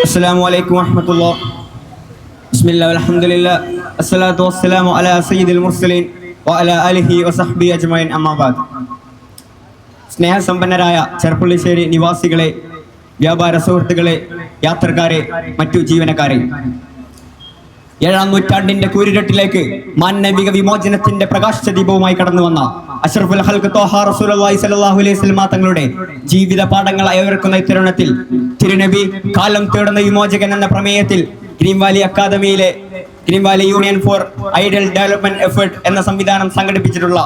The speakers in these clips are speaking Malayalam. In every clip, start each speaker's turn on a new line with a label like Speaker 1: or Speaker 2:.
Speaker 1: السلام عليكم ورحمة الله بسم الله والحمد لله الصلاة والسلام على سيد المرسلين وعلى آله وصحبه أجمعين أما بعد സ്നേഹസമ്പന്നരായ ചെറുപ്പുള്ളിശ്ശേരി നിവാസികളെ വ്യാപാര സുഹൃത്തുക്കളെ യാത്രക്കാരെ മറ്റു ജീവനക്കാരെ ഏഴാം നൂറ്റാണ്ടിന്റെ കൂരിരട്ടിലേക്ക് മാനവിക വിമോചനത്തിന്റെ പ്രകാശദീപവുമായി കടന്നു വന്ന അഷ്റഫുൽ ഹൽക്ക് തോഹാ റസൂലുള്ളാഹി സ്വല്ലല്ലാഹു അലൈഹി വസല്ലമ തങ്ങളുടെ ജീവിത പാഠങ്ങൾ അയവർക്കുന്ന ഇത്തരുണത്തിൽ തിരുനബി കാലം തേടുന്ന വിമോചകൻ എന്ന പ്രമേയത്തിൽ green valley അക്കാദമിയിലെ green valley union for ideal development effort എന്ന സംവിധാനം സംഘടിപ്പിച്ചിട്ടുള്ള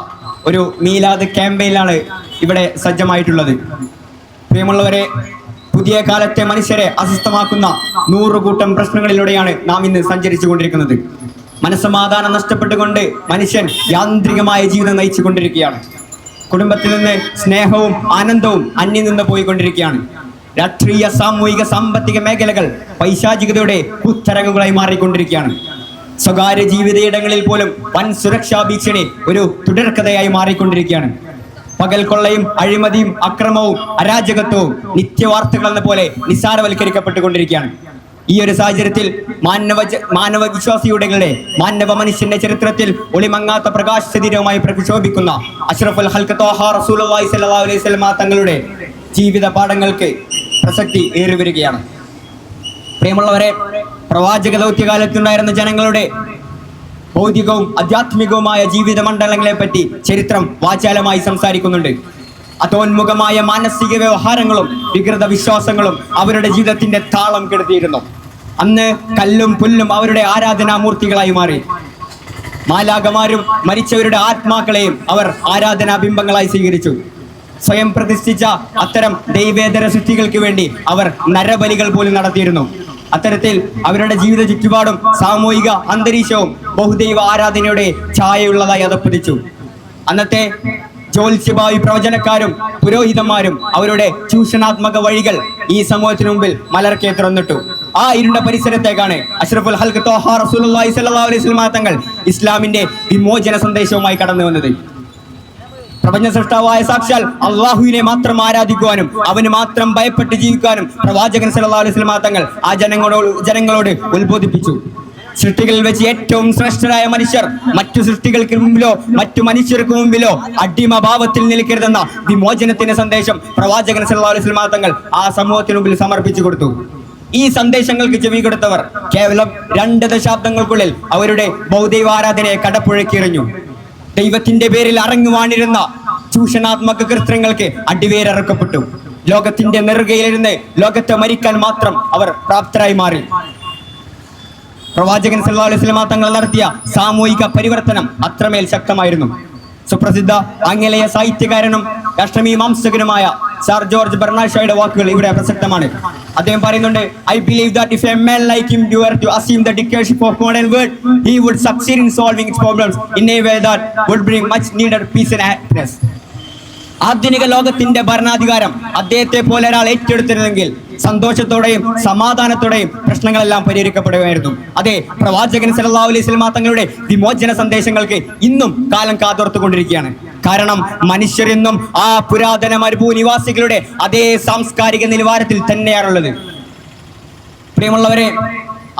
Speaker 1: ഒരു മീലാദ് ക്യാമ്പയിനാണ് ഇവിടെ സജ്ജമായിട്ടുള്ളത്. പ്രിയമുള്ളവരെ പുതിയ കാലത്തെ മനുഷ്യരെ അസ്വസ്ഥമാക്കുന്ന നൂറുകൂട്ടം പ്രശ്നങ്ങളിലൂടെയാണ് നാം ഇന്ന് സഞ്ചരിച്ചു കൊണ്ടിരിക്കുന്നത് മനസ്സമാധാനം നഷ്ടപ്പെട്ടുകൊണ്ട് മനുഷ്യൻ യാന്ത്രികമായ ജീവിതം നയിച്ചു കൊണ്ടിരിക്കുകയാണ് കുടുംബത്തിൽ നിന്ന് സ്നേഹവും ആനന്ദവും അന്യം നിന്ന് പോയിക്കൊണ്ടിരിക്കുകയാണ്. രാഷ്ട്രീയ സാമൂഹിക സാമ്പത്തിക മേഖലകൾ പൈശാചികതയുടെ കുത്തരങ്ങുകളായി മാറിക്കൊണ്ടിരിക്കുകയാണ്. സ്വകാര്യ ജീവിതയിടങ്ങളിൽ പോലും വൻ സുരക്ഷാ ഭീഷണി ഒരു തുടർക്കഥയായി മാറിക്കൊണ്ടിരിക്കുകയാണ്. പകൽ കൊള്ളയും അഴിമതിയും അക്രമവും അരാജകത്വവും നിത്യവാർത്തകൾ എന്ന പോലെ നിസ്സാരവൽക്കരിക്കപ്പെട്ടുകൊണ്ടിരിക്കുകയാണ്. ഈ ഒരു സാഹചര്യത്തിൽ മാനവ മാനവ വിശ്വാസിയുടെ മാനവ മനുഷ്യന്റെ ചരിത്രത്തിൽ ഒളിമങ്ങാത്ത പ്രകാശ ശരീരവുമായി പ്രക്ഷോഭിക്കുന്ന അഷ്റഫുൽ അലൈഹി വസല്ലമ തങ്ങളുടെ ജീവിത പാഠങ്ങൾക്ക് പ്രസക്തി ഏറി വരികയാണ് പ്രിയമുള്ളവരെ പ്രവാചക ദൗത്യകാലത്തുണ്ടായിരുന്ന ജനങ്ങളുടെ ഭൗതികവും ആധ്യാത്മികവുമായ ജീവിത മണ്ഡലങ്ങളെ പറ്റി ചരിത്രം വാചാലമായി സംസാരിക്കുന്നുണ്ട്. അതോന്മുഖമായ മാനസിക വ്യവഹാരങ്ങളും വികൃത വിശ്വാസങ്ങളും അവരുടെ ജീവിതത്തിന്റെ താളം കെടുത്തിയിരുന്നു. അന്ന് കല്ലും പുല്ലും അവരുടെ ആരാധനാമൂർത്തികളായി മാറി. മാലാകമാരും മരിച്ചവരുടെ ആത്മാക്കളെയും അവർ ആരാധനാ ബിംബങ്ങളായി സ്വീകരിച്ചു. സ്വയം പ്രതിഷ്ഠിച്ച അത്തരം ദൈവേതര സൃഷ്ടികൾക്ക് വേണ്ടി അവർ നരബലികൾ പോലും നടത്തിയിരുന്നു. അത്തരത്തിൽ അവരുടെ ജീവിത ചുറ്റുപാടും സാമൂഹിക അന്തരീക്ഷവും ബഹുദൈവ ആരാധനയുടെ ഛായയുള്ളതായി അതപ്പതിച്ചു അന്നത്തെ ജ്യോത്സ്യഭാവി പ്രവചനക്കാരും പുരോഹിതന്മാരും അവരുടെ ചൂഷണാത്മക വഴികൾ ഈ സമൂഹത്തിനു മുമ്പിൽ മലർക്കെ തുറന്നിട്ടു ആ ഇരുണ്ട പരിസരത്തേക്കാണ്. അഷ്റഫുൽ ഹൽക്ക് തോഹ സ്വല്ലല്ലാഹു അലൈഹി വസല്ലം തങ്ങൾ ഇസ്ലാമിന്റെ വിമോചന സന്ദേശവുമായി കടന്നു വന്നത്. പ്രപഞ്ച സൃഷ്ടാവായ സാക്ഷാൽ അള്ളാഹുവിനെ മാത്രം ആരാധിക്കുവാനും അവന് മാത്രം ഭയപ്പെട്ട് ജീവിക്കാനും പ്രവാചകൻ സല്ലല്ലാഹു അലൈഹി വസല്ലം തങ്ങൾ ആ ജനങ്ങളോട് ജനങ്ങളോട് ഉത്ബോധിപ്പിച്ചു. സൃഷ്ടികളിൽ വെച്ച് ഏറ്റവും ശ്രേഷ്ഠരായ മനുഷ്യർ മറ്റു സൃഷ്ടികൾക്ക് മുമ്പിലോ മറ്റു മനുഷ്യർക്ക് മുമ്പിലോ അടിമഭാവത്തിൽ നിൽക്കരുതെന്ന വിമോചനത്തിന്റെ സന്ദേശം പ്രവാചകൻ സല്ലല്ലാഹു അലൈഹി വസല്ലം തങ്ങൾ ആ സമൂഹത്തിന് മുമ്പിൽ സമർപ്പിച്ചു കൊടുത്തു. ഈ സന്ദേശങ്ങൾക്ക് ചെവി കൊടുത്തവർ കേവലം രണ്ട് ദശാബ്ദങ്ങൾക്കുള്ളിൽ അവരുടെ ബൗദ്ധൈവാരാധനയെ കടപ്പുഴക്കിയെറിഞ്ഞു. ദൈവത്തിന്റെ പേരിൽ അറങ്ങുവാണിരുന്ന ചൂഷണാത്മക കൃത്യങ്ങൾക്ക് അടിവേരറക്കപ്പെട്ടു. ലോകത്തിന്റെ നെറുകയിലിരുന്ന് ലോകത്തെ മരിക്കാൻ മാത്രം അവർ പ്രാപ്തരായി മാറി. പ്രവാചകൻ സല്ലല്ലാഹു അലൈഹി വസല്ലമ തങ്ങൾ നടത്തിയ സാമൂഹിക പരിവർത്തനം അത്രമേൽ ശക്തമായിരുന്നു. സുപ്രസിദ്ധ ആംഗലേയ സാഹിത്യകാരനും രാഷ്ട്രമീമാംസകനുമായ സാർ ജോർജ് ബെർണാഷയുടെ വാക്കുകൾ ഇവിടെ പ്രസക്തമാണ്. അദ്ദേഹം പറയുന്നുണ്ട് I believe that if a man like him were to assume the dictatorship of modern world he would succeed in solving its problems in a way that would bring much needed peace and happiness ആധുനിക ലോകത്തിന്റെ ഭരണാധികാരം അദ്ദേഹത്തെ പോലെ ഒരാൾ ഏറ്റെടുത്തിരുന്നെങ്കിൽ സന്തോഷത്തോടെയും സമാധാനത്തോടെയും പ്രശ്നങ്ങളെല്ലാം പരിഹരിക്കപ്പെടുകയായിരുന്നു. അതെ പ്രവാചകൻ സല്ലല്ലാഹു അലൈഹി വസല്ലമ തങ്ങളുടെ വിമോചന സന്ദേശങ്ങൾക്ക് ഇന്നും കാലം കാതോർത്തുകൊണ്ടിരിക്കുകയാണ്. കാരണം മനുഷ്യരെന്നും ആ പുരാതന മരുഭൂനിവാസികളുടെ അതേ സാംസ്കാരിക നിലവാരത്തിൽ തന്നെയാണുള്ളത്. പ്രിയമുള്ളവരെ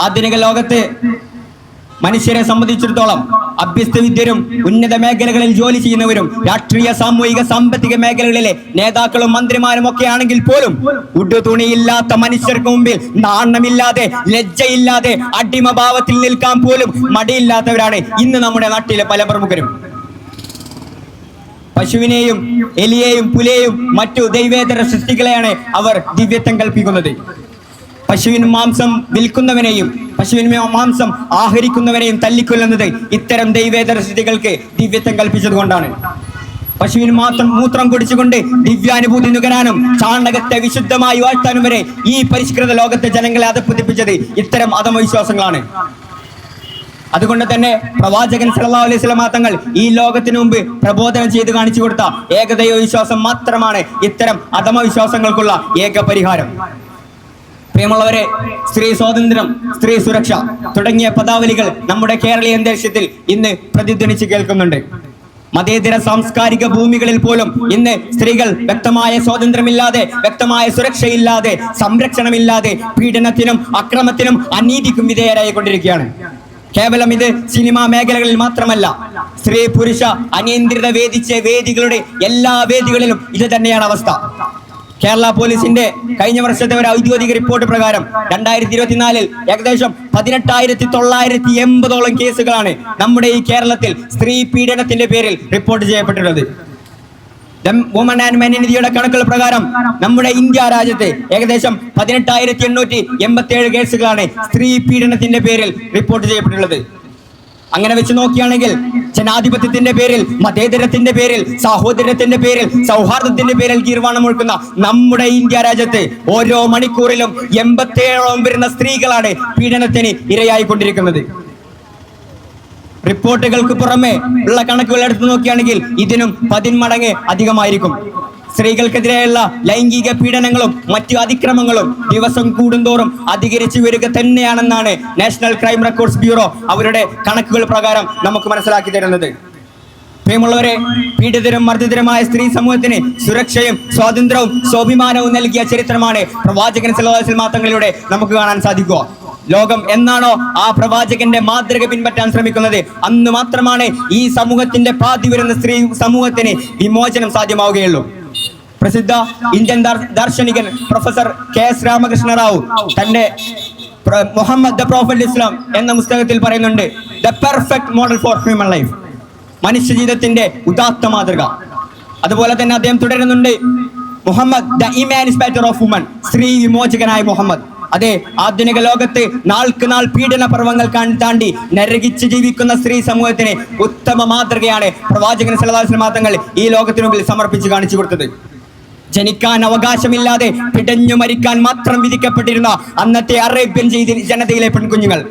Speaker 1: ആധുനിക ലോകത്ത് മനുഷ്യരെ സംബന്ധിച്ചിടത്തോളം അഭ്യസ്തവിദ്യരും ഉന്നത മേഖലകളിൽ ജോലി ചെയ്യുന്നവരും രാഷ്ട്രീയ സാമൂഹിക സാമ്പത്തിക മേഖലകളിലെ നേതാക്കളും മന്ത്രിമാരും ഒക്കെ ആണെങ്കിൽ പോലും ഉടുതുണിയില്ലാത്ത മനുഷ്യർക്ക് മുമ്പിൽ നാണമില്ലാതെ ലജ്ജയില്ലാതെ അടിമഭാവത്തിൽ നിൽക്കാൻ പോലും മടിയില്ലാത്തവരാണ് ഇന്ന് നമ്മുടെ നാട്ടിലെ പല പ്രമുഖരും. പശുവിനെയും എലിയെയും പുലയെയും മറ്റു ദൈവേതര സൃഷ്ടികളെയാണ് അവർ ദിവ്യത്വം കൽപ്പിക്കുന്നത്. പശുവിൻ മാംസം വിൽക്കുന്നവനെയും പശുവിന് മാംസം ആഹരിക്കുന്നവനെയും തല്ലിക്കൊല്ലുന്നത് ഇത്തരം ദൈവേതര സ്ഥിതികൾക്ക് ദിവ്യത്വം കൽപ്പിച്ചതുകൊണ്ടാണ്. പശുവിന് മാത്രം മൂത്രം കുടിച്ചുകൊണ്ട് ദിവ്യാനുഭൂതി നുകരാനും ചാണകത്തെ വിശുദ്ധമായി വാഴ്ത്താനും വരെ ഈ പരിഷ്കൃത ലോകത്തെ ജനങ്ങളെ അതപ്പുതിപ്പിച്ചത് ഇത്തരം അധമവിശ്വാസങ്ങളാണ്. അതുകൊണ്ട് തന്നെ പ്രവാചകൻ സല്ലല്ലാഹു അലൈഹി സ്വലാ തങ്ങൾ ഈ ലോകത്തിന് മുമ്പ് പ്രബോധനം ചെയ്ത് കാണിച്ചു കൊടുത്ത ഏകദൈവ വിശ്വാസം മാത്രമാണ് ഇത്തരം അധമവിശ്വാസങ്ങൾക്കുള്ള ഏക പരിഹാരം. പ്രിയമുള്ളവരെ സ്ത്രീ സ്വാതന്ത്ര്യം സ്ത്രീ സുരക്ഷ തുടങ്ങിയ പദാവലികൾ നമ്മുടെ കേരളീയ അന്തരീക്ഷത്തിൽ ഇന്ന് പ്രതിധ്വനിച്ച് കേൾക്കുന്നുണ്ട്. മതേതര സാംസ്കാരിക ഭൂമികളിൽ പോലും ഇന്ന് സ്ത്രീകൾ വ്യക്തമായ സ്വാതന്ത്ര്യമില്ലാതെ വ്യക്തമായ സുരക്ഷയില്ലാതെ സംരക്ഷണമില്ലാതെ പീഡനത്തിനും അക്രമത്തിനും അനീതിക്കും വിധേയരായി കൊണ്ടിരിക്കുകയാണ് കേവലം ഇത് സിനിമാ മേഖലകളിൽ മാത്രമല്ല സ്ത്രീ പുരുഷ അനിയന്ത്രിത വേദിച്ച വേദികളുടെ എല്ലാ വേദികളിലും ഇത് തന്നെയാണ് അവസ്ഥ. കേരള പോലീസിന്റെ കഴിഞ്ഞ വർഷത്തെ ഒരു ഔദ്യോഗിക റിപ്പോർട്ട് പ്രകാരം രണ്ടായിരത്തി ഇരുപത്തിനാലിൽ ഏകദേശം പതിനെട്ടായിരത്തി തൊള്ളായിരത്തി എൺപതോളം കേസുകളാണ് നമ്മുടെ ഈ കേരളത്തിൽ സ്ത്രീ പീഡനത്തിന്റെ പേരിൽ റിപ്പോർട്ട് ചെയ്യപ്പെട്ടിട്ടുള്ളത്. ആൻഡ് മെൻ കണക്കുകൾ പ്രകാരം നമ്മുടെ ഇന്ത്യ രാജ്യത്ത് ഏകദേശം പതിനെട്ടായിരത്തി എണ്ണൂറ്റി എൺപത്തി ഏഴ് കേസുകളാണ് സ്ത്രീ പീഡനത്തിന്റെ പേരിൽ റിപ്പോർട്ട് ചെയ്യപ്പെട്ടിട്ടുള്ളത്. അങ്ങനെ വെച്ച് നോക്കുകയാണെങ്കിൽ ജനാധിപത്യത്തിന്റെ പേരിൽ മതേതരത്തിന്റെ പേരിൽ സാഹോദര്യത്തിന്റെ പേരിൽ സൗഹാർദ്ദത്തിന്റെ പേരിൽ ഗീർവാണം ഒഴുക്കുന്ന നമ്മുടെ ഇന്ത്യ രാജ്യത്ത് ഓരോ മണിക്കൂറിലും എൺപത്തേഴോളം വരുന്ന സ്ത്രീകളാണ് പീഡനത്തിന് ഇരയായിക്കൊണ്ടിരിക്കുന്നത്. റിപ്പോർട്ടുകൾക്ക് പുറമെ ഉള്ള കണക്കുകൾ എടുത്തു നോക്കുകയാണെങ്കിൽ ഇതിനും പതിന്മടങ്ങ് അധികമായിരിക്കും. സ്ത്രീകൾക്കെതിരെയുള്ള ലൈംഗിക പീഡനങ്ങളും മറ്റു അതിക്രമങ്ങളും ദിവസം കൂടുന്തോറും അധികരിച്ചു വരിക തന്നെയാണെന്നാണ് നാഷണൽ ക്രൈം റെക്കോർഡ്സ് ബ്യൂറോ അവരുടെ കണക്കുകൾ പ്രകാരം നമുക്ക് മനസ്സിലാക്കി തരുന്നത്. പ്രിയമുള്ളവരെ പീഡിതരും മർദ്ദിതരുമായ സ്ത്രീ സമൂഹത്തിന് സുരക്ഷയും സ്വാതന്ത്ര്യവും സ്വാഭിമാനവും നൽകിയ ചരിത്രമാണ് പ്രവാചകൻ സലവാസിൽ മാത്രങ്ങളിലൂടെ നമുക്ക് കാണാൻ സാധിക്കുക. ലോകം എന്നാണോ ആ പ്രവാചകന്റെ മാതൃക പിൻപറ്റാൻ ശ്രമിക്കുന്നത്? അന്ന് മാത്രമാണ് ഈ സമൂഹത്തിന്റെ പാതി വരുന്ന സ്ത്രീ സമൂഹത്തിന് വിമോചനം സാധ്യമാവുകയുള്ളൂ. പ്രസിദ്ധ Indian ദാർശനികൻ professor K S Ramakrishna Rao. തന്റെ മുഹമ്മദ് ദ പ്രോഫറ്റ് ഇസ്ലാം എന്ന പുസ്തകത്തിൽ പറയുന്നുണ്ട് the perfect model for human life മനുഷ്യ ജീവിതത്തിന്റെ ഉദാത്ത മാതൃക. അതുപോലെ തന്നെ അദ്ദേഹം തുടരുന്നുണ്ട് Muhammad the emancipator of woman സ്ത്രീ വിമോചകനായ മുഹമ്മദ്. അതെ ആധുനിക ലോകത്ത് നാൾക്ക് നാൾ പീഡന പർവങ്ങൾ താണ്ടി നരകിച്ച് ജീവിക്കുന്ന സ്ത്രീ സമൂഹത്തിന് ഉത്തമ മാതൃകയാണ് പ്രവാചകൻ സലഹുസ്ലം മാതങ്ങൾ ഈ ലോകത്തിനു മുമ്പിൽ സമർപ്പിച്ച് കാണിച്ചു കൊടുത്തത്. ജനിക്കാൻ അവകാശമില്ലാതെ പിടഞ്ഞു മരിക്കാൻ മാത്രം വിധിക്കപ്പെട്ടിരുന്ന അന്നത്തെ അറേബ്യൻ ജനതയിലെ പെൺകുഞ്ഞുങ്ങൾ.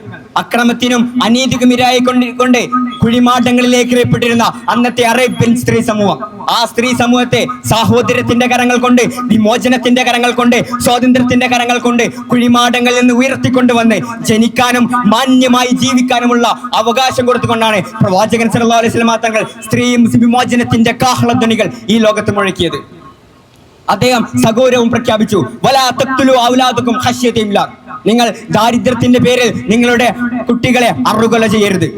Speaker 1: അക്രമത്തിനും അനീതിക്കും ഇരായി കൊണ്ടിരിക്കൊണ്ട് കുഴിമാട്ടങ്ങളിലേക്ക് ഏർപ്പെട്ടിരുന്ന അന്നത്തെ അറേബ്യൻ സ്ത്രീ സമൂഹം. ആ സ്ത്രീ സമൂഹത്തെ സാഹോദര്യത്തിന്റെ കരങ്ങൾ കൊണ്ട് വിമോചനത്തിന്റെ കരങ്ങൾ കൊണ്ട് സ്വാതന്ത്ര്യത്തിന്റെ കരങ്ങൾ കൊണ്ട് കുഴിമാടങ്ങളിൽ നിന്ന് ഉയർത്തിക്കൊണ്ടുവന്ന് ജനിക്കാനും മാന്യമായി ജീവിക്കാനുമുള്ള അവകാശം കൊടുത്തുകൊണ്ടാണ് പ്രവാചകൻ സല്ലല്ലാഹു അലൈഹി വസല്ലം തങ്ങൾ സ്ത്രീ വിമോചനത്തിന്റെ കാഹളധ്വനികൾ ഈ ലോകത്ത് മുഴക്കിയത്. അദ്ദേഹം സഗൗരവം പ്രഖ്യാപിച്ചു. വലാ തഖ്തുലു ഔലാദുക്കും നിങ്ങൾ ദാരിദ്ര്യത്തിന്റെ പേരിൽ നിങ്ങളുടെ കുട്ടികളെ അറുകൊല ചെയ്യരുത്.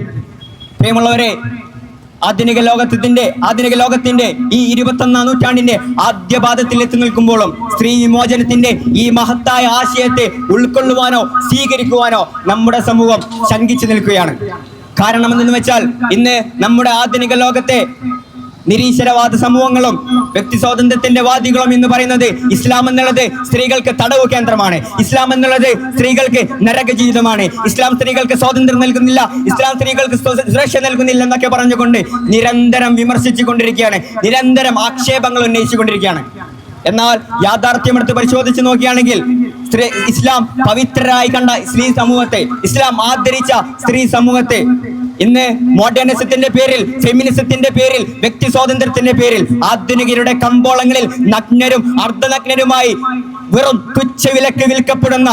Speaker 1: പ്രിയമുള്ളവരെ ആധുനിക ലോകത്തിന്റെ ആധുനിക ലോകത്തിന്റെ ഈ ഇരുപത്തൊന്നാം നൂറ്റാണ്ടിന്റെ ആദ്യ പാദത്തിൽ എത്തി നിൽക്കുമ്പോഴും സ്ത്രീ വിമോചനത്തിന്റെ ഈ മഹത്തായ ആശയത്തെ ഉൾക്കൊള്ളുവാനോ സ്വീകരിക്കുവാനോ നമ്മുടെ സമൂഹം ശങ്കിച്ചു നിൽക്കുകയാണ്. കാരണം എന്തെന്ന് വെച്ചാൽ ഇന്ന് നമ്മുടെ ആധുനിക ലോകത്തെ നിരീശ്വരവാദ സമൂഹങ്ങളും വ്യക്തി സ്വാതന്ത്ര്യത്തിന്റെ വാദികളും എന്ന് പറയുന്നത് ഇസ്ലാം എന്നുള്ളത് സ്ത്രീകൾക്ക് തടവ് കേന്ദ്രമാണ്. ഇസ്ലാം എന്നുള്ളത് സ്ത്രീകൾക്ക് നരക ജീവിതമാണ്. ഇസ്ലാം സ്ത്രീകൾക്ക് സ്വാതന്ത്ര്യം നൽകുന്നില്ല. ഇസ്ലാം സ്ത്രീകൾക്ക് സുരക്ഷ നൽകുന്നില്ല എന്നൊക്കെ പറഞ്ഞുകൊണ്ട് നിരന്തരം വിമർശിച്ചു കൊണ്ടിരിക്കുകയാണ് നിരന്തരം ആക്ഷേപങ്ങൾ ഉന്നയിച്ചു കൊണ്ടിരിക്കുകയാണ് എന്നാൽ യാഥാർത്ഥ്യമെടുത്ത് പരിശോധിച്ച് നോക്കുകയാണെങ്കിൽ സ്ത്രീ ഇസ്ലാം പവിത്രരായി കണ്ട സ്ത്രീ സമൂഹത്തെ ഇസ്ലാം ആദരിച്ച സ്ത്രീ സമൂഹത്തെ ഇന്ന് മോഡേണിസത്തിന്റെ പേരിൽ ഫെമിനിസത്തിന്റെ പേരിൽ വ്യക്തി സ്വാതന്ത്ര്യത്തിന്റെ പേരിൽ ആധുനികരുടെ കമ്പോളങ്ങളിൽ നഗ്നരും അർദ്ധനഗ്നരുമായി വെറും തുച്ഛവിലക്ക് വിൽക്കപ്പെടുന്ന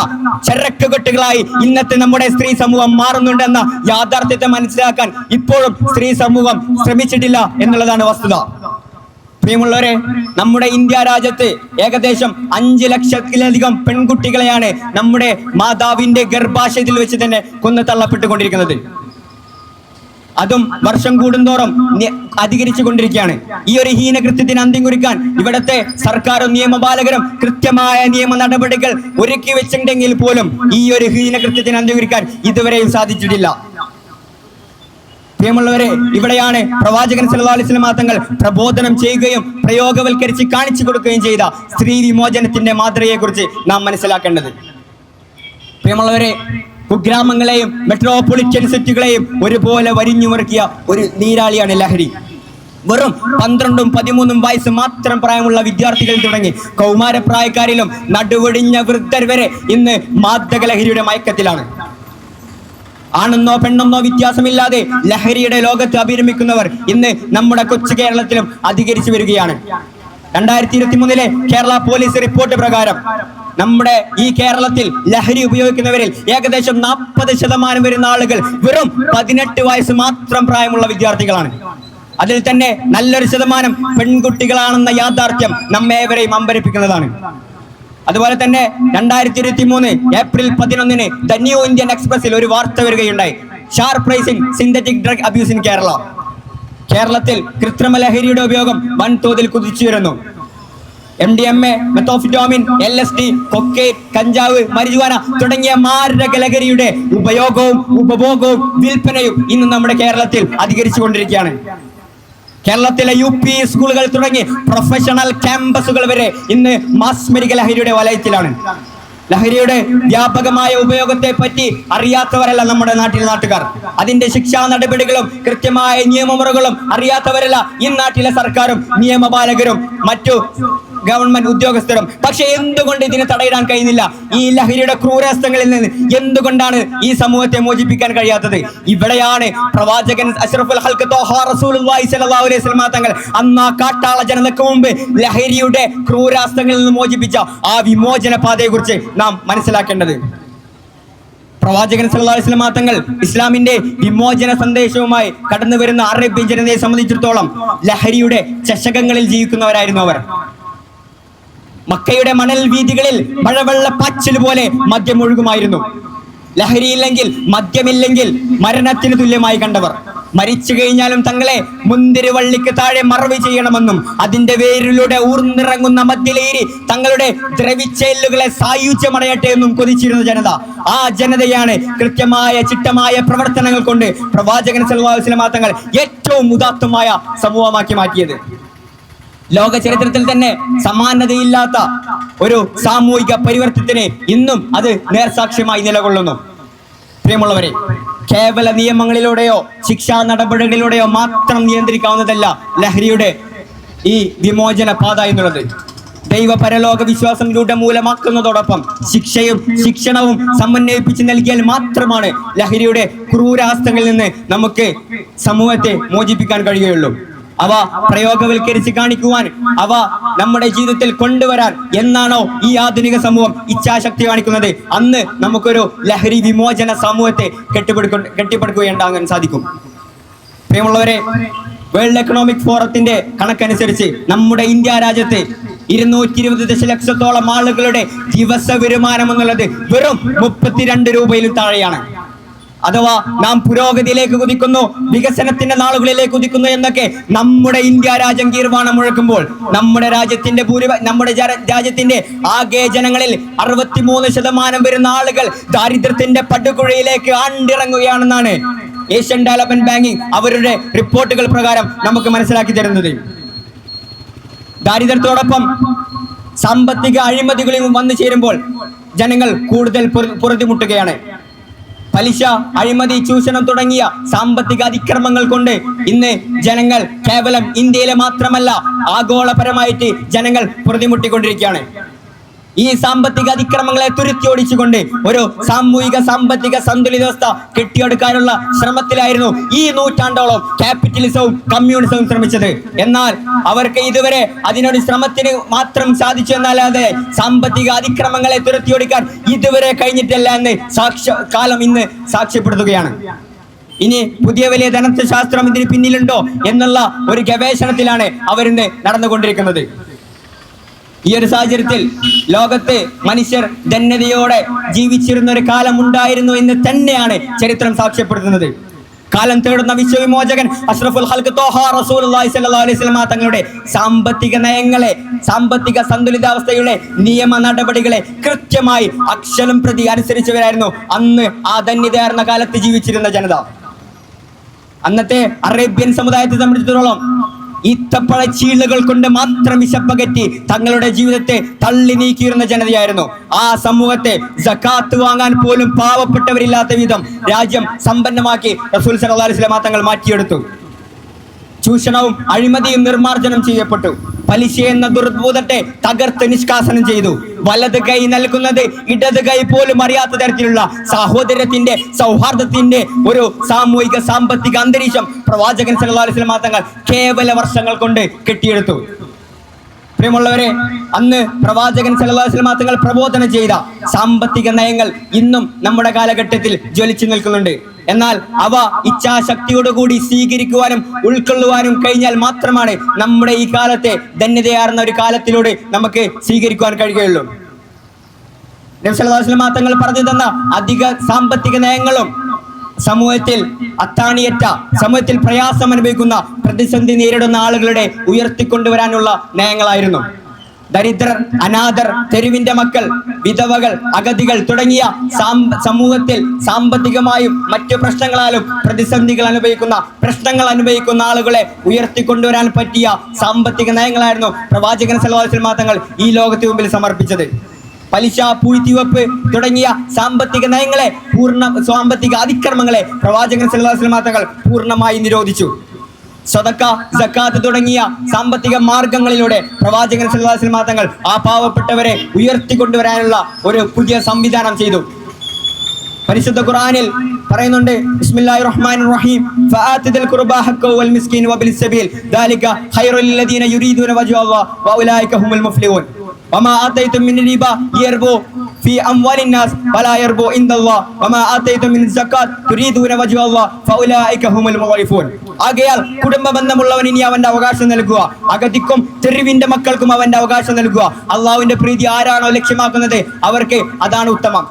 Speaker 1: ചരക്കുകെട്ടുകളായി ഇന്നത്തെ നമ്മുടെ സ്ത്രീ സമൂഹം മാറുന്നുണ്ടെന്ന യാഥാർത്ഥ്യത്തെ മനസ്സിലാക്കാൻ ഇപ്പോഴും സ്ത്രീ സമൂഹം ശ്രമിച്ചിട്ടില്ല എന്നുള്ളതാണ് വസ്തുത. പ്രിയമുള്ളവരെ നമ്മുടെ ഇന്ത്യ രാജ്യത്ത് ഏകദേശം അഞ്ച് ലക്ഷത്തിലധികം പെൺകുട്ടികളെയാണ് നമ്മുടെ മാതാവിന്റെ ഗർഭാശയത്തിൽ വെച്ച് തന്നെ കൊന്നു തള്ളപ്പെട്ടുകൊണ്ടിരിക്കുന്നത്. അതും വർഷം കൂടുന്തോറും അധികരിച്ചു കൊണ്ടിരിക്കുകയാണ് ഈ ഒരു ഹീനകൃത്യത്തിന് അന്ത്യം കുറിക്കാൻ ഇവിടത്തെ സർക്കാരും നിയമപാലകരും കൃത്യമായ നിയമ നടപടികൾ ഒരുക്കി വെച്ചിട്ടുണ്ടെങ്കിൽ പോലും ഈ ഒരു ഹീനകൃത്യത്തിന് അന്ത്യം കുറിക്കാൻ ഇതുവരെയും സാധിച്ചിട്ടില്ല. പ്രിയമുള്ളവരെ ഇവിടെയാണ് പ്രവാചകൻ സല്ലല്ലാഹു അലൈഹി തങ്ങൾ പ്രബോധനം ചെയ്യുകയും പ്രയോഗവൽക്കരിച്ച് കാണിച്ചു കൊടുക്കുകയും ചെയ്ത സ്ത്രീ വിമോചനത്തിന്റെ മാതൃകയെക്കുറിച്ച് നാം മനസ്സിലാക്കേണ്ടത്. പ്രിയമുള്ളവരെ കുഗ്രാമങ്ങളെയും മെട്രോപൊളിറ്റൻ സിറ്റികളെയും ഒരുപോലെ വരിഞ്ഞുമുറുക്കിയ ഒരു നീരാളിയാണ് ലഹരി. വെറും പന്ത്രണ്ടും പതിമൂന്നും വയസ്സ് മാത്രം പ്രായമുള്ള വിദ്യാർത്ഥികളിൽ തുടങ്ങി കൗമാരപ്രായക്കാരിലും നടുവൊടിഞ്ഞ വൃദ്ധർ വരെ ഇന്ന് മാദക ലഹരിയുടെ മയക്കത്തിലാണ്. ആണെന്നോ പെണ്ണെന്നോ വ്യത്യാസമില്ലാതെ ലഹരിയുടെ ലോകത്ത് അഭിരമിക്കുന്നവർ ഇന്ന് നമ്മുടെ കൊച്ചു കേരളത്തിലും അധികരിച്ചു വരികയാണ്. രണ്ടായിരത്തി ഇരുപത്തി മൂന്നിലെ കേരള പോലീസ് റിപ്പോർട്ട് പ്രകാരം നമ്മുടെ ഈ കേരളത്തിൽ ലഹരി ഉപയോഗിക്കുന്നവരിൽ ഏകദേശം നാൽപ്പത് ശതമാനം വരുന്ന ആളുകൾ വെറും പതിനെട്ട് വയസ്സ് മാത്രം പ്രായമുള്ള വിദ്യാർത്ഥികളാണ്. അതിൽ തന്നെ നല്ലൊരു ശതമാനം പെൺകുട്ടികളാണെന്ന യാഥാർത്ഥ്യം നമ്മേവരെയും അമ്പരിപ്പിക്കുന്നതാണ്. അതുപോലെ തന്നെ രണ്ടായിരത്തി ഇരുപത്തി മൂന്ന് ഏപ്രിൽ പതിനൊന്നിന് ദ ന്യൂ ഇന്ത്യൻ എക്സ്പ്രസിൽ ഒരു വാർത്ത വരികയുണ്ടായി. Sharp rising synthetic drug abuse in Kerala കേരളത്തിൽ കൃത്രിമ ലഹരിയുടെ ഉപയോഗം വൻതോതിൽ കുതിച്ചുയരുന്നു. M D M A methamphetamine L S D cocaine കഞ്ചാവ് മരിജുവാന തുടങ്ങിയ മാരക ലഹരിയുടെ ഉപയോഗവും ഉപഭോഗവും വിൽപ്പനയും ഇന്ന് നമ്മുടെ കേരളത്തിൽ അധികരിച്ചു കൊണ്ടിരിക്കുകയാണ് കേരളത്തിലെ യു പി സ്കൂളുകൾ തുടങ്ങി പ്രൊഫഷണൽ ക്യാമ്പസുകൾ വരെ ഇന്ന് മാസ്മരിക ലഹരിയുടെ വലയത്തിലാണ്. ലഹരിയുടെ വ്യാപകമായ ഉപയോഗത്തെ പറ്റി അറിയാത്തവരല്ല നമ്മുടെ നാട്ടിലെ നാട്ടുകാർ. അതിന്റെ ശിക്ഷാ നടപടികളും കൃത്യമായ നിയമമുറകളും അറിയാത്തവരല്ല ഈ നാട്ടിലെ സർക്കാരും നിയമപാലകരും. മറ്റു ഗവൺമെന്റ് ഉദ്യോഗസ്ഥരും. പക്ഷെ എന്തുകൊണ്ട് ഇതിനെ തടയിടാൻ കഴിയുന്നില്ല? ഈ ലഹരിയുടെ ക്രൂരസ്ഥങ്ങളിൽ നിന്ന് എന്തുകൊണ്ടാണ് ഈ സമൂഹത്തെ മോചിപ്പിക്കാൻ കഴിയാത്തത്? ഇവിടെയാണ് പ്രവാചകൻ അഷ്റഫുൽ തങ്ങൾ അന്ന് ആ കാട്ടാള ജനതയ്ക്ക് മുമ്പ് ലഹരിയുടെ ക്രൂരാസ്ത്രങ്ങളിൽ നിന്ന് മോചിപ്പിച്ച ആ വിമോചന പാതയെക്കുറിച്ച് നാം മനസ്സിലാക്കേണ്ടത്. പ്രവാചകൻ വസല്ലം തങ്ങൾ ഇസ്ലാമിന്റെ വിമോചന സന്ദേശവുമായി കടന്നു വരുന്ന അറേബ്യൻ ജനതയെ സംബന്ധിച്ചിടത്തോളം ലഹരിയുടെ ചഷകങ്ങളിൽ ജീവിക്കുന്നവരായിരുന്നു അവർ. മക്കയുടെ മണൽ വീതികളിൽ മഴവെള്ള പാച്ചിൽ പോലെ മദ്യം ഒഴുകുമായിരുന്നു. ലഹരിയില്ലെങ്കിൽ മദ്യമില്ലെങ്കിൽ മരണത്തിന് തുല്യമായി കണ്ടവർ. മരിച്ചു കഴിഞ്ഞാലും തങ്ങളെ മുന്തിരിവള്ളിക്ക് താഴെ മറവ് ചെയ്യണമെന്നും അതിന്റെ വേരിലൂടെ ഊർന്നിറങ്ങുന്ന മദ്യലേരി തങ്ങളുടെ ദ്രവിച്ചെല്ലുകളെ സായുജ്യമടയട്ടെ എന്നും കൊതിച്ചിരുന്ന ജനത. ആ ജനതയാണ് കൃത്യമായ ചിട്ടമായ പ്രവർത്തനങ്ങൾ കൊണ്ട് പ്രവാചകൻ സല്ലല്ലാഹു മാത്രങ്ങൾ ഏറ്റവും ഉദാത്തമായ സമൂഹമാക്കി മാറ്റിയത്. ലോക ചരിത്രത്തിൽ തന്നെ സമാനതയില്ലാത്ത ഒരു സാമൂഹിക പരിവർത്തനത്തിന് ഇന്നും അത് നേർസാക്ഷ്യമായി നിലകൊള്ളുന്നു. പ്രിയമുള്ളവരെ കേവല നിയമങ്ങളിലൂടെയോ ശിക്ഷാ നടപടികളിലൂടെയോ മാത്രം നിയന്ത്രിക്കാവുന്നതല്ല ലഹരിയുടെ ഈ വിമോചന പാത എന്നുള്ളത്. ദൈവ പരലോക വിശ്വാസം രൂഢമൂലമാക്കുന്നതോടൊപ്പം ശിക്ഷയും ശിക്ഷണവും സമന്വയിപ്പിച്ച് നൽകിയാൽ മാത്രമാണ് ലഹരിയുടെ ക്രൂരാസ്തങ്ങളിൽ നിന്ന് നമുക്ക് സമൂഹത്തെ മോചിപ്പിക്കാൻ കഴിയുകയുള്ളൂ. അവ പ്രയോഗവൽക്കരിച്ച് കാണിക്കുവാൻ അവ നമ്മുടെ ജീവിതത്തിൽ കൊണ്ടുവരാൻ എന്നാണോ ഈ ആധുനിക സമൂഹം ഇച്ഛാശക്തി കാണിക്കുന്നത്. അന്ന് നമുക്കൊരു ലഹരി വിമോചന സമൂഹത്തെ കെട്ടിപ്പടുക്ക കെട്ടിപ്പടുക്കുകയുണ്ടാകാൻ സാധിക്കും. പ്രിയമുള്ളവരെ വേൾഡ് എക്കണോമിക് ഫോറത്തിന്റെ കണക്കനുസരിച്ച് നമ്മുടെ ഇന്ത്യ രാജ്യത്ത് ഇരുന്നൂറ്റി ഇരുപത് ദശലക്ഷത്തോളം ആളുകളുടെ ദിവസ വരുമാനം എന്നുള്ളത് വെറും മുപ്പത്തിരണ്ട് രൂപയിലും താഴെയാണ്. അഥവാ നാം പുരോഗതിയിലേക്ക് കുതിക്കുന്നു വികസനത്തിന്റെ നാളുകളിലേക്ക് കുതിക്കുന്നു എന്നൊക്കെ നമ്മുടെ ഇന്ത്യ രാജ്യം കീർവാണം മുഴക്കുമ്പോൾ നമ്മുടെ രാജ്യത്തിന്റെ നമ്മുടെ രാജ്യത്തിന്റെ ആകെ ജനങ്ങളിൽ അറുപത്തിമൂന്ന് ശതമാനം വരുന്ന ആളുകൾ ദാരിദ്ര്യത്തിന്റെ പടുകുഴയിലേക്ക് ആണ്ടിറങ്ങുകയാണെന്നാണ് ഏഷ്യൻ ഡെവലപ്മെന്റ് ബാങ്കിങ് അവരുടെ റിപ്പോർട്ടുകൾ പ്രകാരം നമുക്ക് മനസ്സിലാക്കി തരുന്നത്. ദാരിദ്ര്യത്തോടൊപ്പം സാമ്പത്തിക അഴിമതികളും വന്നു ചേരുമ്പോൾ ജനങ്ങൾ കൂടുതൽ പൊറു- പൊറുതിമുട്ടുകയാണ്. പലിശ അഴിമതി ചൂഷണം തുടങ്ങിയ സാമ്പത്തിക അതിക്രമങ്ങൾ കൊണ്ട് ഇന്ന് ജനങ്ങൾ കേവലം ഇന്ത്യയിലെ മാത്രമല്ല ആഗോളപരമായിട്ട് ജനങ്ങൾ പൊറുതിമുട്ടിക്കൊണ്ടിരിക്കുകയാണ് ഈ സാമ്പത്തിക അതിക്രമങ്ങളെ തുരുത്തിയോടിച്ചുകൊണ്ട് ഒരു സാമൂഹിക സാമ്പത്തിക സന്തുലിതാവസ്ഥ കെട്ടിയെടുക്കാനുള്ള ശ്രമത്തിലായിരുന്നു ഈ നൂറ്റാണ്ടോളം ക്യാപിറ്റലിസവും കമ്മ്യൂണിസവും ശ്രമിച്ചത്. എന്നാൽ അവർക്ക് ഇതുവരെ അതിനൊരു ശ്രമത്തിന് മാത്രം സാധിച്ചു എന്നല്ലാതെ സാമ്പത്തിക അതിക്രമങ്ങളെ തുരത്തിയോടിക്കാൻ ഇതുവരെ കഴിഞ്ഞിട്ടില്ല എന്ന് സാക്ഷ്യ കാലം ഇന്ന് സാക്ഷ്യപ്പെടുത്തുകയാണ്. ഇനി പുതിയ വലിയ ധനത്വശാസ്ത്രം ഇതിന് പിന്നിലുണ്ടോ എന്നുള്ള ഒരു ഗവേഷണത്തിലാണ് അവരിന്ന് നടന്നുകൊണ്ടിരിക്കുന്നത്. ഈ ഒരു സാഹചര്യത്തിൽ ലോകത്ത് മനുഷ്യർ ധന്യതയോടെ ജീവിച്ചിരുന്ന ഒരു കാലം ഉണ്ടായിരുന്നു എന്ന് തന്നെയാണ് ചരിത്രം സാക്ഷ്യപ്പെടുത്തുന്നത്. കാലം തേടുന്ന വിശ്വവിമോചകൻ അഷ്റഫുൽ ഹൽക്ക് തോഹ റസൂൽ സ്വല്ലല്ലാഹു അലൈഹി വസല്ലമ തങ്ങളുടെ സാമ്പത്തിക നയങ്ങളെ സാമ്പത്തിക സന്തുലിതാവസ്ഥയുടെ നിയമ നടപടികളെ കൃത്യമായി അക്ഷരം പ്രതി അനുസരിച്ചവരായിരുന്നു അന്ന് ആ ധന്യതയാർന്ന കാലത്ത് ജീവിച്ചിരുന്ന ജനത. അന്നത്തെ അറേബ്യൻ സമുദായത്തെ സംബന്ധിച്ചിടത്തോളം ഈത്തപ്പഴ ചീളുകൾ കൊണ്ട് മാത്രം വിശപ്പകറ്റി തങ്ങളുടെ ജീവിതത്തെ തള്ളി നീക്കിയിരുന്ന ജനതയായിരുന്നു. ആ സമൂഹത്തെ ജക്കാത്ത് വാങ്ങാൻ പോലും പാവപ്പെട്ടവരില്ലാത്ത വിധം രാജ്യം സമ്പന്നമാക്കി റസൂൽ സലഹ് അലൈഹി തങ്ങൾ മാറ്റിയെടുത്തു. ചൂഷണവും അഴിമതിയും നിർമ്മാർജനം ചെയ്യപ്പെട്ടു. പലിശ എന്ന തകർത്ത് നിഷ്കാസനം ചെയ്തു. വലത് കൈ നൽകുന്നത് ഇടത് കൈ പോലും അറിയാത്ത തരത്തിലുള്ള സഹോദരത്തിന്റെ സൗഹാർദ്ദത്തിന്റെ ഒരു സാമൂഹിക സാമ്പത്തിക അന്തരീക്ഷം പ്രവാചകൻ സല്ലല്ലാഹു അലൈഹി വസല്ലമ തങ്ങൾ കേവല വർഷങ്ങൾ കൊണ്ട് കെട്ടിയെടുത്തു. പ്രിയമുള്ളവരെ അന്ന് പ്രവാചകൻ വസല്ലം തങ്ങൾ പ്രബോധനം ചെയ്ത സാമ്പത്തിക നയങ്ങൾ ഇന്നും നമ്മുടെ കാലഘട്ടത്തിൽ ജ്വലിച്ചു നിൽക്കുന്നുണ്ട്. എന്നാൽ അവ ഇച്ഛാശക്തിയോടുകൂടി സ്വീകരിക്കുവാനും ഉൾക്കൊള്ളുവാനും കഴിഞ്ഞാൽ മാത്രമാണ് നമ്മുടെ ഈ കാലത്തെ ധന്യതയാർന്ന ഒരു കാലത്തിലൂടെ നമുക്ക് സ്വീകരിക്കുവാൻ കഴിയുകയുള്ളൂ. നബ്സല്ലാസ്ലമ തങ്ങൾ പറഞ്ഞു തന്ന അധിക സാമ്പത്തിക നയങ്ങളും സമൂഹത്തിൽ അത്താണിയറ്റ സമൂഹത്തിൽ പ്രയാസം അനുഭവിക്കുന്ന പ്രതിസന്ധി നേരിടുന്ന ആളുകളുടെ ഉയർത്തിക്കൊണ്ടുവരാനുള്ള നയങ്ങളായിരുന്നു. ദരിദ്രർ അനാഥർ തെരുവിന്റെ മക്കൾ വിധവകൾ അഗതികൾ തുടങ്ങിയ സമൂഹത്തിൽ സാമ്പത്തികമായും മറ്റു പ്രശ്നങ്ങളാലും പ്രതിസന്ധികൾ അനുഭവിക്കുന്ന പ്രശ്നങ്ങൾ അനുഭവിക്കുന്ന ആളുകളെ ഉയർത്തിക്കൊണ്ടുവരാൻ പറ്റിയ സാമ്പത്തിക നയങ്ങളായിരുന്നു പ്രവാചകൻ സലവാസിൽ മാത്രങ്ങൾ ഈ ലോകത്തിന് മുമ്പിൽ സമർപ്പിച്ചത്. പലിശ പൂഴ്ത്തിവെപ്പ് തുടങ്ങിയ സാമ്പത്തിക നയങ്ങളെ പൂർണ സാമ്പത്തിക അതിക്രമങ്ങളെ പ്രവാചകൻ സല്ലല്ലാഹു തങ്ങൾ പൂർണമായി നിരോധിച്ചു. സ്വതക്ക സക്കാത്ത് തുടങ്ങിയ സാമ്പത്തിക മാർഗങ്ങളിലൂടെ പ്രവാചകൻ സല്ലല്ലാഹു തങ്ങൾ ആ പാവപ്പെട്ടവരെ ഉയർത്തിക്കൊണ്ടുവരാനുള്ള ഒരു പുതിയ സംവിധാനം ചെയ്തു. പരിശുദ്ധ ഖുർആനിൽ പറയുന്നുണ്ട് ബിസ്മില്ലാഹിർ റഹ്മാനിർ റഹീം വബിൽ സബീൽ ദാലിക മുഫ്ലിഹൂൻ. വമാ ആതൈതും മിൻ റിബ യർബു في أموال الناس فلا يربو عند الله وما آتيتم من زكاة تريدون وجه الله فأولئك هم المضعفون ആകയാൽ കുടുംബ ബന്ധമുള്ളവൻ ഇനി അവന്റെ അവകാശം നൽകുക അഗതിക്കും തെരുവിന്റെ മക്കൾക്കും അവന്റെ അവകാശം നൽകുക അള്ളാഹുവിന്റെ പ്രീതി ആരാണോ ലക്ഷ്യമാക്കുന്നത് അവർക്ക് അതാണ് ഉത്തമം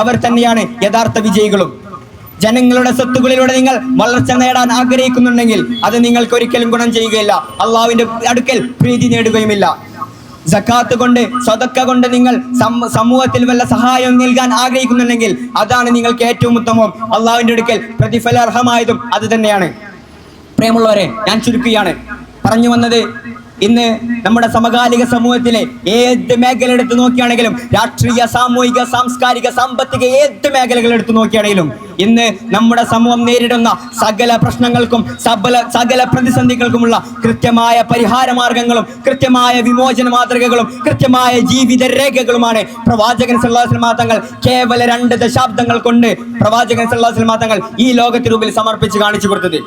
Speaker 1: അവർ തന്നെയാണ് യഥാർത്ഥ വിജയികളും ജനങ്ങളുടെ സ്വത്തുകളിലൂടെ നിങ്ങൾ വളർച്ച നേടാൻ ആഗ്രഹിക്കുന്നുണ്ടെങ്കിൽ അത് നിങ്ങൾക്ക് ഒരിക്കലും ഗുണം ചെയ്യുകയില്ല അള്ളാഹുവിന്റെ അടുക്കൽ പ്രീതി നേടുകയുമില്ല സക്കാത്ത് കൊണ്ട് സ്വതക്ക കൊണ്ട് നിങ്ങൾ സമൂഹത്തിൽ വല്ല സഹായം നൽകാൻ ആഗ്രഹിക്കുന്നുണ്ടെങ്കിൽ അതാണ് നിങ്ങൾക്ക് ഏറ്റവും ഉത്തമം അള്ളാഹുവിന്റെ അടുക്കൽ പ്രതിഫലാർഹമായതും അത് തന്നെയാണ്. പ്രിയമുള്ളവരെ ഞാൻ ചുരുക്കുകയാണ്. പറഞ്ഞു വന്നത് ഇന്ന് നമ്മുടെ സമകാലിക സമൂഹത്തിലെ ഏത് മേഖല എടുത്ത് നോക്കുകയാണെങ്കിലും രാഷ്ട്രീയ സാമൂഹിക സാംസ്കാരിക സാമ്പത്തിക ഏത് മേഖലകൾ എടുത്ത് നോക്കിയാണെങ്കിലും ഇന്ന് നമ്മുടെ സമൂഹം നേരിടുന്ന സകല പ്രശ്നങ്ങൾക്കും സബല സകല പ്രതിസന്ധികൾക്കുമുള്ള കൃത്യമായ പരിഹാര മാർഗങ്ങളും കൃത്യമായ വിമോചന മാതൃകകളും കൃത്യമായ ജീവിത രേഖകളുമാണ് പ്രവാചകൻ സല്ലാസ്ലമാ തങ്ങൾ കേവല രണ്ട് ദശാബ്ദങ്ങൾ കൊണ്ട് പ്രവാചകൻ സല്ലാസ്ലമാ തങ്ങൾ ഈ ലോകത്തിനുമ്പിൽ സമർപ്പിച്ച് കാണിച്ചു കൊടുത്തത്.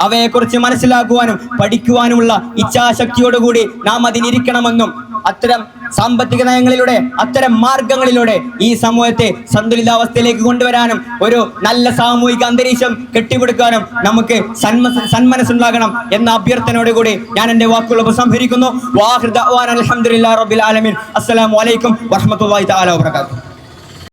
Speaker 1: അവയെക്കുറിച്ച് മനസ്സിലാക്കുവാനും പഠിക്കുവാനുമുള്ള ഇച്ഛാശക്തിയോടുകൂടി നാം അതിനിരിക്കണമെന്നും അത്തരം സാമ്പത്തിക നയങ്ങളിലൂടെ അത്തരം മാർഗങ്ങളിലൂടെ ഈ സമൂഹത്തെ സന്തുലിതാവസ്ഥയിലേക്ക് കൊണ്ടുവരാനും ഒരു നല്ല സാമൂഹിക അന്തരീക്ഷം കെട്ടിപ്പടുക്കാനും നമുക്ക് സന്മ സന്മനസ്സുണ്ടാകണം എന്ന അഭ്യർത്ഥനയോടുകൂടി ഞാൻ എന്റെ വാക്കുകൾ ഉപസംഹരിക്കുന്നു. വാഹൃദ് അലഹമുല്ലാ റബ്ബിൽ ആലമീൻ. അസ്സലാമു അലൈക്കും വറഹ്മത്തുള്ളാഹി തആല വബറകാതുഹു.